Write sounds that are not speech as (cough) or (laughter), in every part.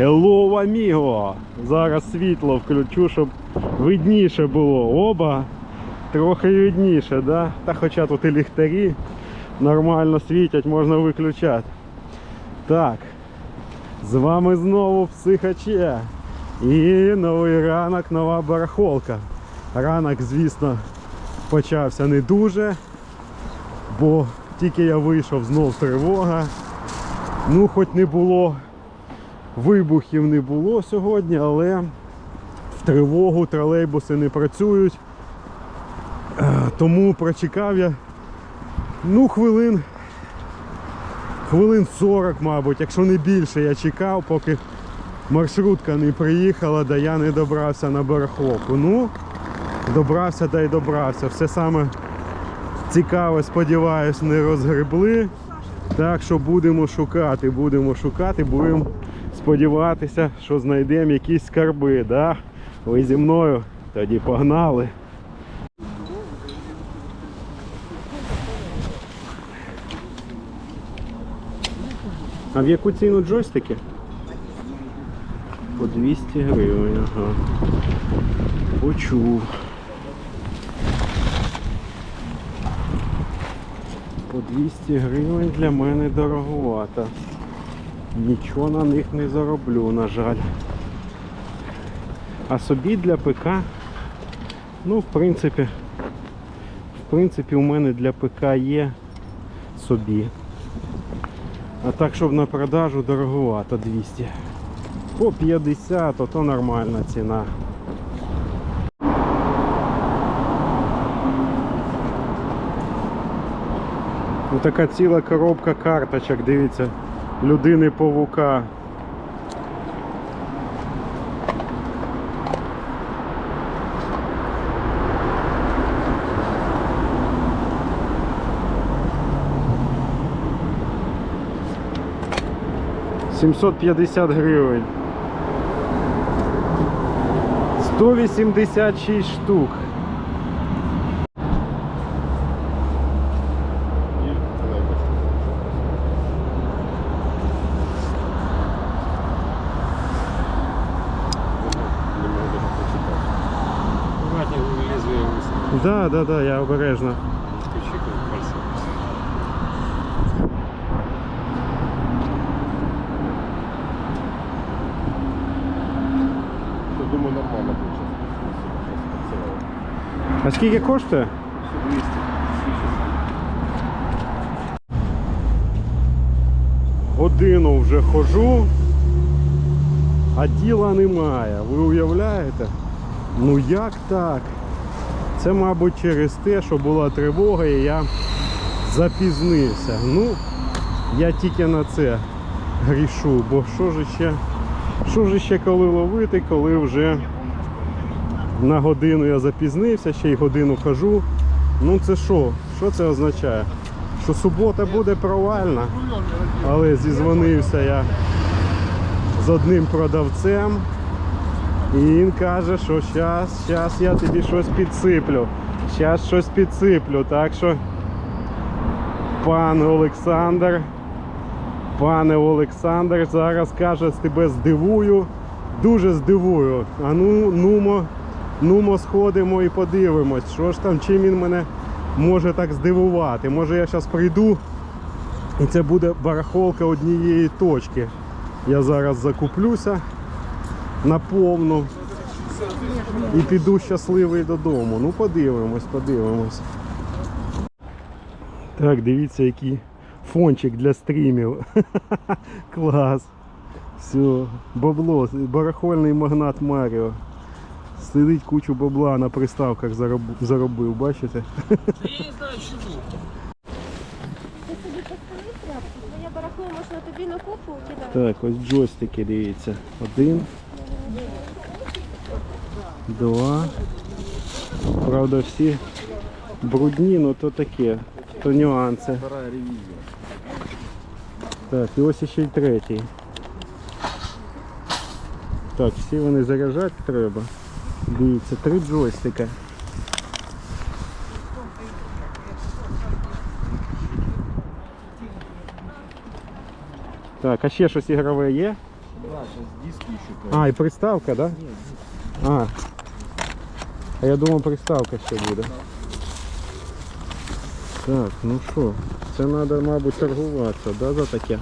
Hello, amigo! Зараз світло включу, щоб видніше було. Оба! Трохи видніше, да? Та хоча тут і ліхтарі нормально світять, можна виключати. Так. З вами знову психаче. І новий ранок, нова барахолка. Ранок, звісно, почався не дуже, бо тільки я вийшов, знов тривога. Ну, хоч не було вибухів не було сьогодні, але в тривогу тролейбуси не працюють. Е, Тому прочекав я ну, хвилин, хвилин 40, мабуть, якщо не більше, я чекав, поки маршрутка не приїхала, да я не добрався на барахолку. Ну, добрався да й добрався. Все саме цікаве, сподіваюсь, не розгребли. Так що будемо шукати, будемо шукати, будемо сподіватися, що знайдемо якісь скарби. Да? Ви зі мною тоді погнали. А в яку ціну джойстики? По 200 гривень, ага. Почув. По 200 гривень для мене дороговато. Нічого на них не зароблю, на жаль. А собі для ПК, ну, в принципі, в принципі, у мене для ПК є собі. А так, щоб на продажу дороговато 200. По 50, то, нормальна ціна. Ну, така ціла коробка карточок, дивіться, людини павука. Сімсот п'ятдесят гривень. 186 штук. Да, да, да, я обережно. Думаю, нормально будет сейчас. А скільки коштує? Все 200. Годину вже хожу, а діла немає. Ви уявляєте? Ну як так? Це, мабуть, через те, що була тривога і я запізнився. Ну, я тільки на це грішу, бо що ж ще, що ж ще коли ловити, коли вже на годину я запізнився, ще й годину хожу. Ну це що? Що це означає? Що субота буде провальна. Але зізвонився я з одним продавцем. І він каже, що зараз, зараз я тобі щось підсиплю. Зараз щось підсиплю. Так що, пан Олександр, пане Олександр, зараз каже, з тебе здивую, дуже здивую. А ну, нумо, нумо сходимо і подивимось, що ж там, чим він мене може так здивувати. Може я зараз прийду і це буде барахолка однієї точки. Я зараз закуплюся наповну і піду щасливий додому. Ну подивимось, подивимось. Так, дивіться, який фончик для стрімів. (laughs) Клас. Все, бабло, барахольний магнат Маріо. Сидить кучу бабла на приставках зароб- заробив, бачите? Ти собі постели тряпку, твоя барахло можна тобі на купу кидати. Так, ось джойстики, дивіться. Один. Два. Правда, всі брудні, ну то таке, то нюанси. Вторая ревизия. Так, і ось ще й третій. Так, всі вони заряджати треба. Дивіться, три джойстика. Так, а ще щось ігрове є? Да, сейчас диски еще. А, і приставка, да? Нет, А. А я думав, приставка ще буде. Так, ну що, це треба, мабуть, торгуватися, да, за таке?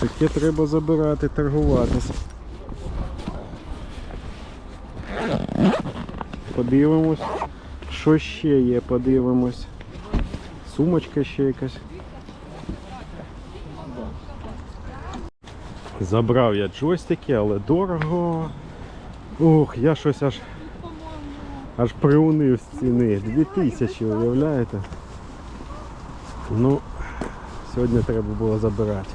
Таке треба забирати, торгуватися. Подивимось, що ще є, подивимось. Сумочка ще якась. Забрав я джойстики, але дорого. Ох, я щось аж аж приунив з ціни. 2000, уявляєте? Ну, сьогодні треба було забирати.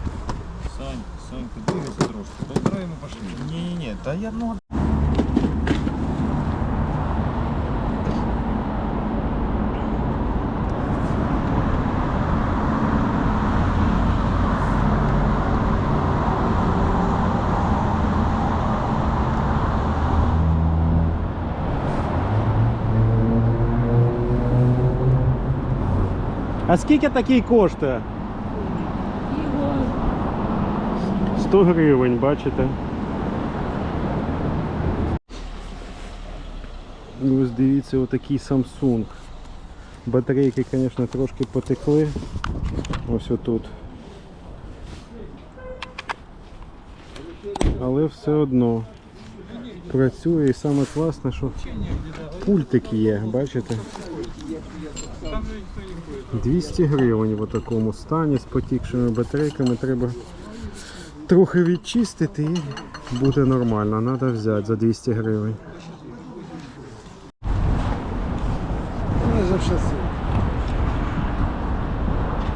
Сань, Сань, ти двигайся трошки. Полтора мы пошли. Ні-ні, ні, та я ну... А скільки такий коштує? 100 гривень, бачите? І ось дивіться, отакий Samsung. Батарейки, звісно, трошки потекли. Ось отут. Але все одно працює і саме класне, що пультик є, бачите? 200 гривень в такому стані з потікшими батарейками треба трохи відчистити і буде нормально. Треба взяти за 200 гривень.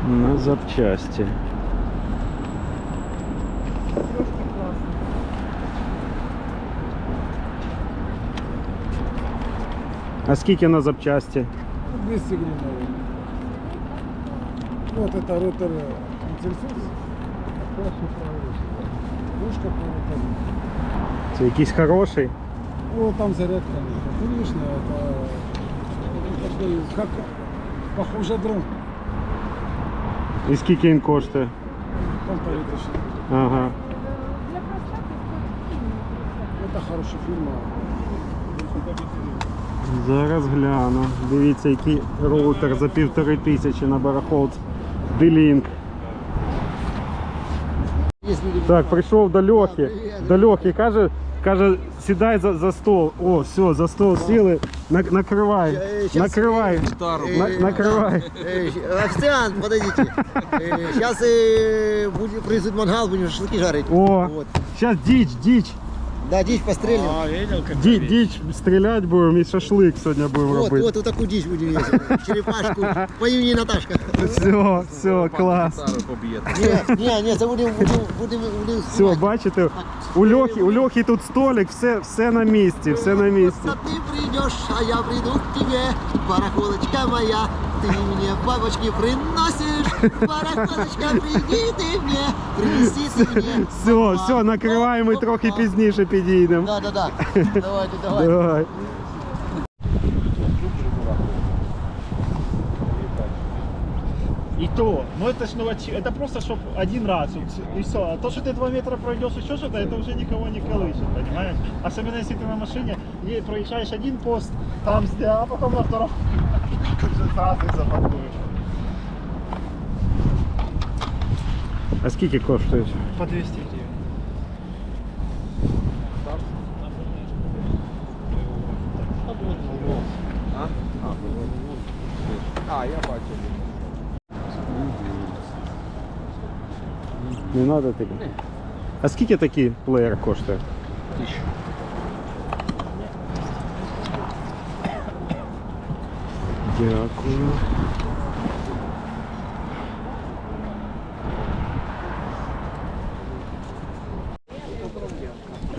На запчасті. А скільки на запчасті? 200 гривен, наверное. Вот это ротор Цельсиус. Кружка по ротору. Це якийсь хороший. О, там зарядка. Конечно, это такой, как похоже дрон. І скільки він коштує? Полторы тысячи. Ага. Это хорошая фирма. Зараз гляну. Дивіться, який роутер за півтори тисячі на барахолд. D-Link. Так, прийшов до Льохи. До Льохи каже, каже, сідай за, за стол. О, все, за стол сіли. На, накривай. Накривай. На, накривай. Э, Официант, подойдите. Сейчас будет произойдет мангал, будем шашлыки жарить. О, Вот. зараз діч, діч. Да, дичь пострелим. Ді, діч стріляти будемо і шашлик сьогодні будемо Вот, робити. вот, вот такую дичь будем есть. (laughs) Черепашку по имени Наташка. Все, все, клас. Не, не, не, это будем, будем, будем, будем Все, снимать. бачите, у Льохи, у Льохи тут столик, все, все на місці, все на місці. Вот ты придешь, а я приду к тебе, барахолочка моя. Ты мне бабочки приносишь, барахолочка, приди ты мне, принеси ты мне. Все, все, накриваємо і трохи пізніше підійдемо. Да, да, да. Давайте, давайте. Давай. И то, но это ж новочи, это просто чтоб один раз вот, и все. А то, что ты 2 метра пройдешь еще что-то, это уже никого не колышет, понимаешь? Особенно если ты на машине и проезжаешь один пост, там сделал, а потом на втором уже сразу их запакуешь. А скільки коштують? По 200 гривен. А, я бачу. Не треба таке. А скільки такий плеєр коштує? Дякую.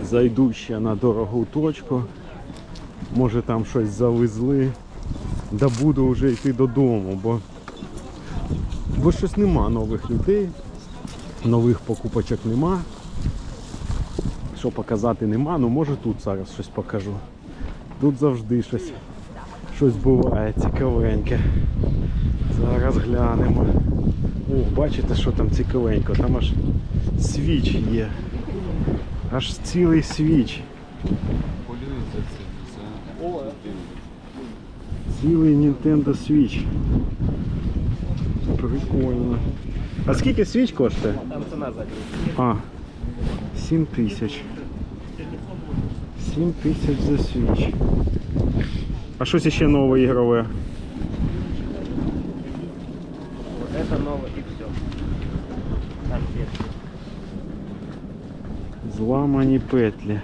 Зайду ще на дорогу точку. Може там щось завезли. Да буду вже йти додому, бо, бо щось нема нових людей, нових покупочок нема. Що показати нема, ну може тут зараз щось покажу. Тут завжди щось, щось буває цікавеньке. Зараз глянемо. О, бачите, що там цікавенько, там аж свіч є. Аж цілий свіч. Цілий Nintendo Switch. Прикольно. А скільки свіч коштує? Там ціна закрита. А, 7 тисяч. 7 тисяч за свіч. А щось ще нове ігрове? Это новое и все. Там есть. Зламані петлі.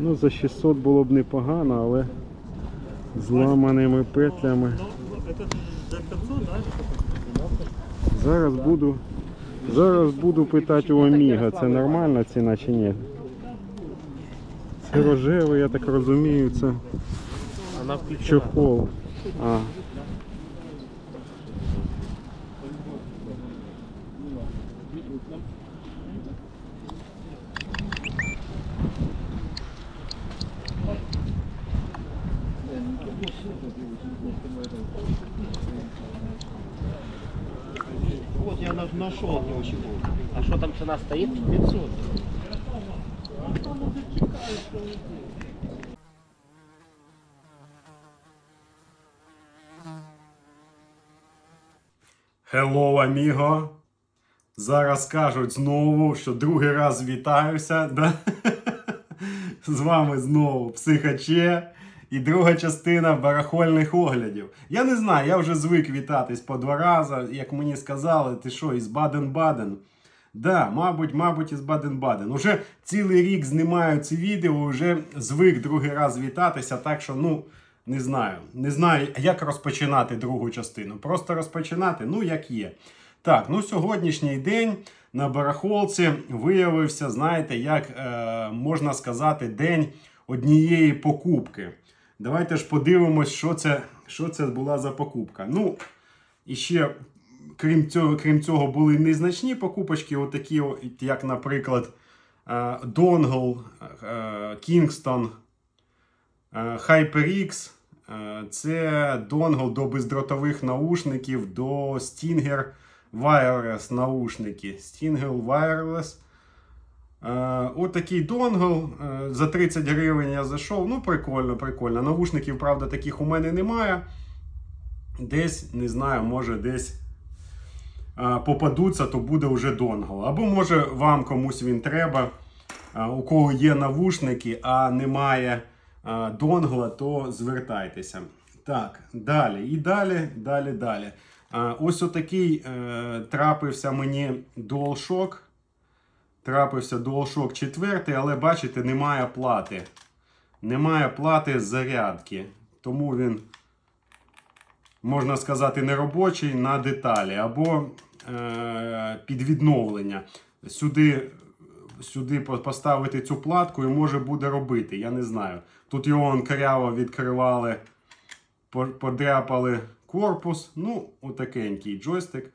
Ну, за 600 було б непогано, але зламаними петлями. Зараз буду. Зараз буду питати у Оміга, це нормальна ціна чи ні? Це рожевий, я так розумію, це Она включена. чохол. А. Вот я на- нашел от него чехол. А что там цена стоит? 500. Hello, amigo. Зараз кажуть знову, що другий раз вітаюся. Да? З вами знову Психаче і друга частина барахольних оглядів. Я не знаю, я вже звик вітатись по два рази. Як мені сказали, ти що, із Баден-Баден? Да, мабуть, мабуть, із Баден-Баден. Уже цілий рік знімаю ці відео, вже звик другий раз вітатися, так що, ну, не знаю. Не знаю, як розпочинати другу частину. Просто розпочинати, ну, як є. Так, ну сьогоднішній день на барахолці виявився, знаєте, як е, можна сказати, день однієї покупки. Давайте ж подивимось, що це, що це була за покупка. Ну, і ще, крім цього, крім цього, були незначні покупочки, отакі, як, наприклад, е, Донгл, Kingston, е, HyperX. Е, Це донгл до бездротових наушників, до Stinger Wireless наушники. Stinger Wireless. Е, Отакий донгл. е, За 30 гривень я зайшов. Ну, прикольно, прикольно. Наушників, правда, таких у мене немає. Десь, не знаю, може десь е, попадуться, то буде вже донгл. Або може вам комусь він треба. Е, У кого є навушники, а немає е, донгла, то звертайтеся. Так, далі. І далі, далі, далі. Ось отакий е, трапився мені DualShock. Трапився DualShock 4, але бачите, немає плати. Немає плати зарядки. Тому він, можна сказати, неробочий на деталі або е, під відновлення. Сюди, сюди поставити цю платку і може буде робити. Я не знаю. Тут його он коряво відкривали, подряпали корпус. Ну, отакенький джойстик.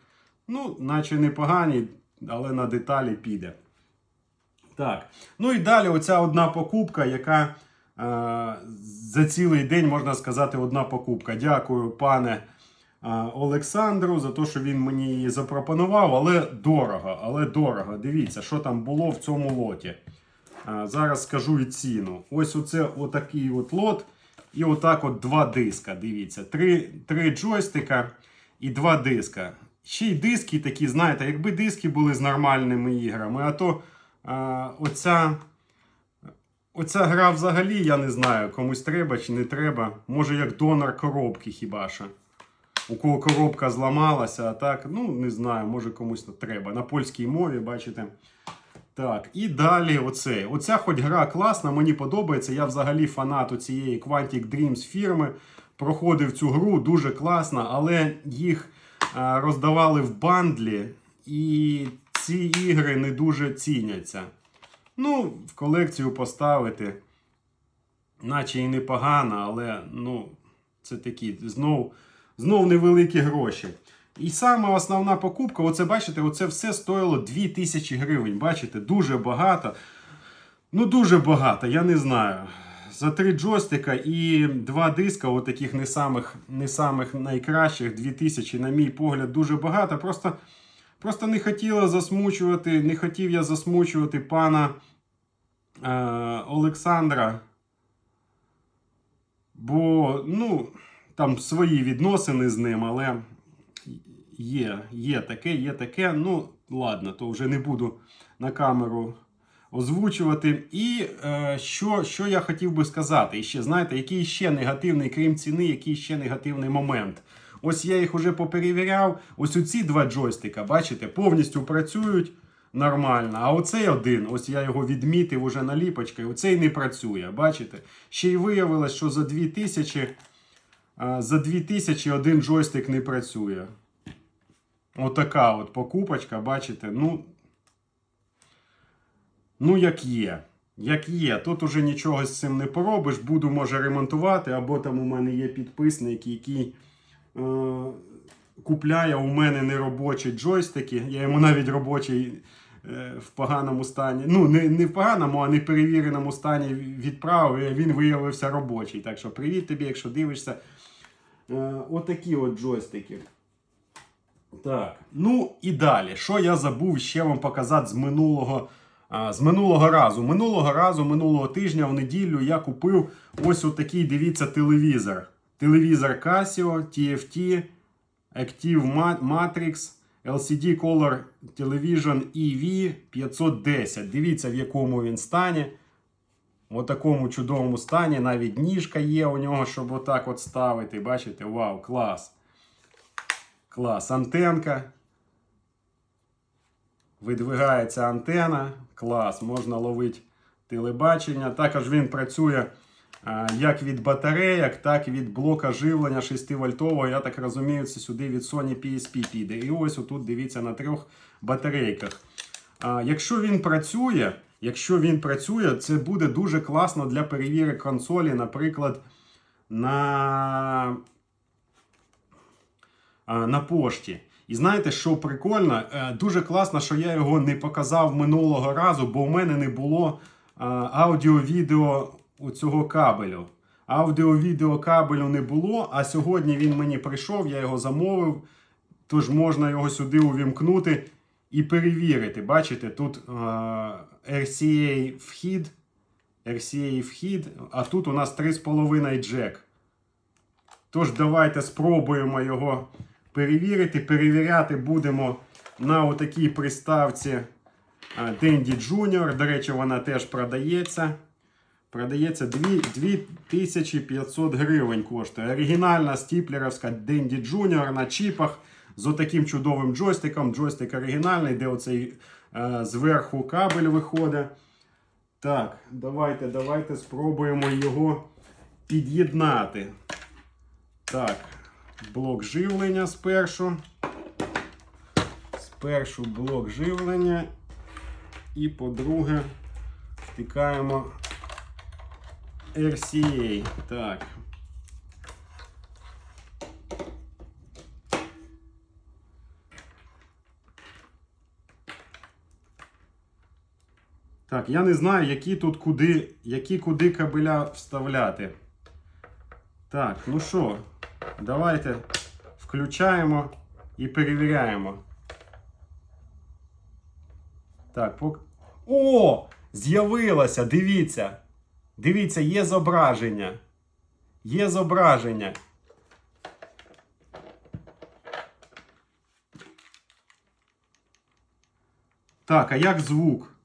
Ну, наче непоганий, але на деталі піде. Так. Ну і далі оця одна покупка, яка е, за цілий день, можна сказати, одна покупка. Дякую, пане Олександру, за те, що він мені її запропонував, але дорого. Але дорого. Дивіться, що там було в цьому лоті. Е, зараз скажу і ціну. Ось оце отакий от лот. І отак от два диска. Дивіться, три, три джойстика і два диска. Ще й диски такі, знаєте, якби диски були з нормальними іграми, а то а, оця, оця гра взагалі, я не знаю, комусь треба чи не треба. Може як донор коробки хіба що. У кого коробка зламалася, а так, ну не знаю, може комусь треба. На польській мові, бачите. Так, і далі оце. Оця хоч гра класна, мені подобається. Я взагалі фанат цієї Quantic Dreams фірми. Проходив цю гру дуже класно, але їх а, роздавали в бандлі, і ці ігри не дуже ціняться. Ну, в колекцію поставити, наче і непогано, але ну, це такі знов, знов невеликі гроші. І саме основна покупка, оце бачите, оце все стоїло 2000 гривень. Бачите, дуже багато. Ну, дуже багато, я не знаю. За три джойстика і два диска, отаких не самих, не самих найкращих, 2000, на мій погляд, дуже багато. Просто, просто не хотіла засмучувати, не хотів я засмучувати пана е, Олександра. Бо, ну, там свої відносини з ним, але є, є таке, є таке. Ну, ладно, то вже не буду на камеру озвучувати. І е, що, що я хотів би сказати, І ще знаєте, який ще негативний, крім ціни, який ще негативний момент. Ось я їх уже поперевіряв. Ось оці два джойстика, бачите, повністю працюють нормально. А оцей один, ось я його відмітив уже наліпочкою, оцей не працює. Бачите? Ще й виявилось, що за 2000, а, за 2000 один джойстик не працює. Отака от покупочка, бачите? Ну, ну як є. Як є, тут уже нічого з цим не поробиш. Буду, може, ремонтувати, або там у мене є підписник, який е, купляє у мене неробочі джойстики. Я йому навіть робочий е, в поганому стані. Ну, не, не в поганому, а не перевіреному стані відправив. Він виявився робочий. Так що привіт тобі, якщо дивишся. Е, отакі от джойстики. Так, ну і далі. Що я забув ще вам показати з минулого, з минулого разу? Минулого разу, минулого тижня, в неділю я купив ось отакий, дивіться, телевізор. Телевізор Casio, TFT, Active Matrix, LCD Color Television EV 510. Дивіться, в якому він стані. В такому чудовому стані. Навіть ніжка є у нього, щоб отак от ставити. Бачите? Вау, клас. Клас. Антенка. Видвигається антена. Клас. Можна ловити телебачення. Також він працює як від батарейок, так і від блока живлення 6 вольтового. Я так розумію, це сюди від Sony PSP піде. І ось отут дивіться на трьох батарейках. Якщо він працює, якщо він працює, це буде дуже класно для перевірки консолі, наприклад, на на пошті. І знаєте, що прикольно? Е, Дуже класно, що я його не показав минулого разу, бо в мене не було аудіо-відео у цього кабелю. Аудіо-відео кабелю не було, а сьогодні він мені прийшов, я його замовив. Тож можна його сюди увімкнути і перевірити. Бачите, тут а, RCA вхід, RCA вхід, а тут у нас 3,5 джек. Тож давайте спробуємо його перевірити. Перевіряти будемо на отакій приставці Dendy Junior. До речі, вона теж продається. Продається 2500 гривень коштує. Оригінальна стіплерівська Dendy Junior на чіпах з отаким чудовим джойстиком. Джойстик оригінальний, де оцей е, зверху кабель виходить. Так, давайте, давайте спробуємо його під'єднати. Так, блок живлення спершу. Спершу блок живлення. І по-друге, втикаємо RCA. Так. Я не знаю, які тут куди, які куди кабеля вставляти. Так, ну що, давайте включаємо і перевіряємо. Так, пок... О! З'явилося! Дивіться! Дивіться, є зображення. Є зображення. Так, а як звук?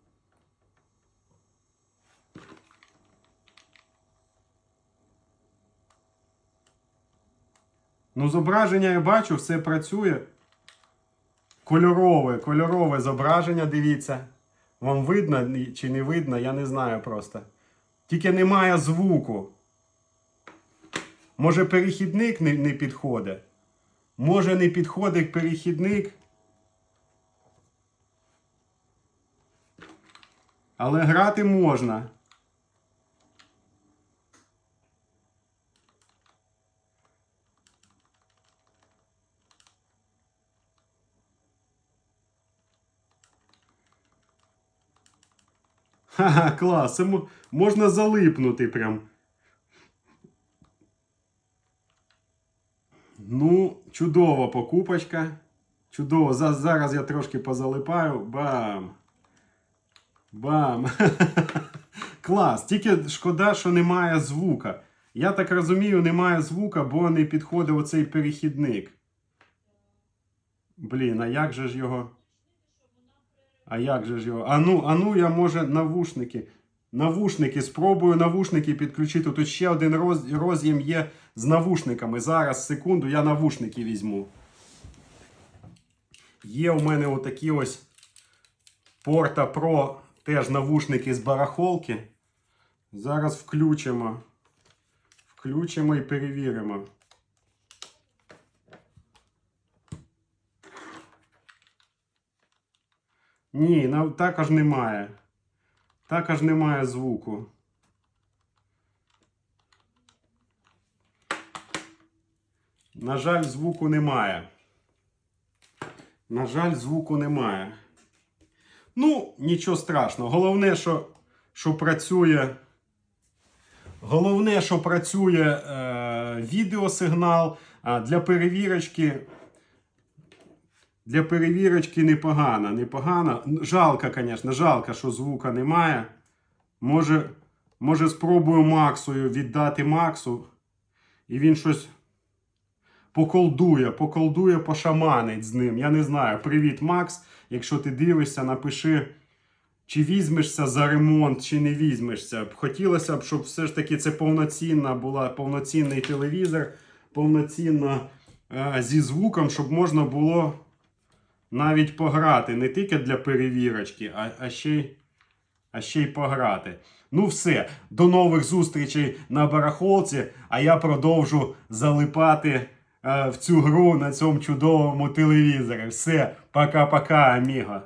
Ну, зображення я бачу, все працює. Кольорове, кольорове зображення, дивіться. Вам видно чи не видно, я не знаю просто. Тільки немає звуку. Може перехідник не, не підходить? Може не підходить перехідник. Але грати можна. Ха-ха, клас. Можна залипнути прям. Ну, чудова покупочка. Чудово. Зараз я трошки позалипаю. Бам! Бам! (laughs) Клас. Тільки шкода, що немає звука. Я так розумію, немає звука, бо не підходив оцей перехідник. Блін, а як же ж його? А як же ж його? А ну, а ну я може навушники. Навушники, спробую навушники підключити. Тут ще один роз, роз'єм є з навушниками. Зараз, секунду, я навушники візьму. Є у мене отакі ось Porta Pro теж навушники з барахолки. Зараз включимо. Включимо і перевіримо. Ні, також немає. Також немає звуку. На жаль, звуку немає. На жаль, звуку немає. Ну, нічого страшного. Головне, що, що працює. Головне, що працює е, відеосигнал. А для перевірочки. Для перевірочки непогано. непогано. Жалко, звісно, жалко, що звука немає. Може, може спробую Максою віддати Максу. І він щось поколдує, поколдує, пошаманить з ним. Я не знаю. Привіт, Макс. Якщо ти дивишся, напиши, чи візьмешся за ремонт, чи не візьмешся. Хотілося б, щоб все ж таки це повноцінна була повноцінний телевізор, повноцінно е, зі звуком, щоб можна було навіть пограти. Не тільки для перевірочки, а, а, ще, й, а ще й пограти. Ну все, до нових зустрічей на барахолці, а я продовжу залипати е, в цю гру на цьому чудовому телевізорі. Все, пока-пока, аміго.